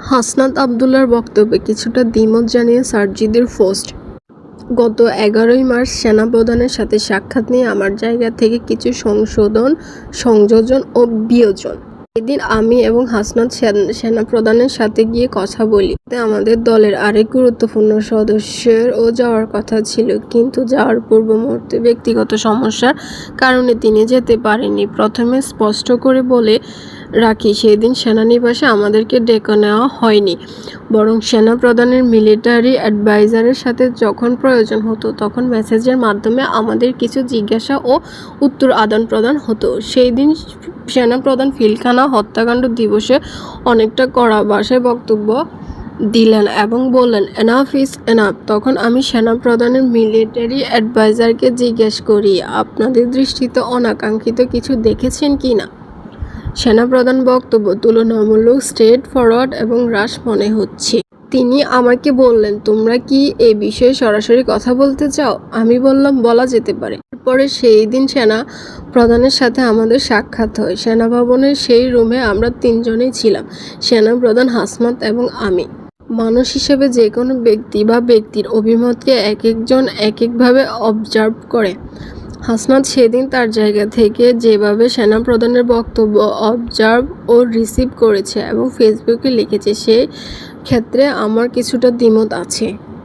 হাসনাত আবদুল্লার বক্তব্যে কিছুটা দ্বিমত জানিয়ে সার্জিদের ফোস্ট। গত এগারোই মার্চ সেনাপ্রধানের সাথে সাক্ষাৎ নিয়ে আমার জায়গা থেকে কিছু সংশোধন, সংযোজন ও বিয়োজন। এদিন আমি এবং হাসনাত সেন- সেনাপ্রধানের সাথে গিয়ে কথা বলি। আমাদের দলের আরেক গুরুত্বপূর্ণ সদস্যের ও যাওয়ার কথা ছিল। কিন্তু যাওয়ার পূর্ব মুহূর্তে ব্যক্তিগত সমস্যার কারণে তিনি যেতে পারেননি। প্রথমে স্পষ্ট করে বলে রাখি সেই দিন সেনানিবাসে আমাদেরকে ডেকে নেওয়া হয়নি। বরং সেনা প্রধানের মিলিটারি অ্যাডভাইজারের সাথে যখন প্রয়োজন হতো, তখন মেসেজের মাধ্যমে আমাদের কিছু জিজ্ঞাসা ও উত্তর আদান প্রদান হতো। সেই দিন সেনা প্রধান ফিলখানা হত্যাকাণ্ড দিবসে অনেকটা কড়া ভাষায় বক্তব্য দিলেন এবং বললেন এনাফ ইজ এনাফ তখন আমি সেনা প্রধানের মিলিটারি অ্যাডভাইজারকে জিজ্ঞেস করি, আপনাদের দৃষ্টিতে অনাকাঙ্ক্ষিত কিছু দেখেছেন কি না? সেনাপ্রধান বক্তব্য, তুলনামূলক স্ট্রেট ফরওয়ার্ড এবং হ্রাস মনে হচ্ছে। তিনি আমাকে বললেন, তোমরা কি এ বিষয়ে সরাসরি কথা বলতে চাও? আমি বললাম, বলা যেতে পারে। পরে সেই দিন সেনা প্রধানের সাথে আমাদের সাক্ষাৎ হয়। সেনা ভবনের সেই রুমে আমরা তিনজনেই ছিলাম, সেনা প্রধান হাসমাত এবং আমি। মানুষ হিসেবে যে কোনো ব্যক্তি বা ব্যক্তির অভিমতকে এক একজন এক একভাবে অবজার্ভ করে। হাসনাত সেদিন তার জায়গা থেকে যেভাবে সেনাপ্রধানের বক্তব্য অবজার্ভ ও রিসিভ করেছে এবং ফেসবুকে লিখেছে সেই ক্ষেত্রে আমার কিছুটা দ্বিমত আছে।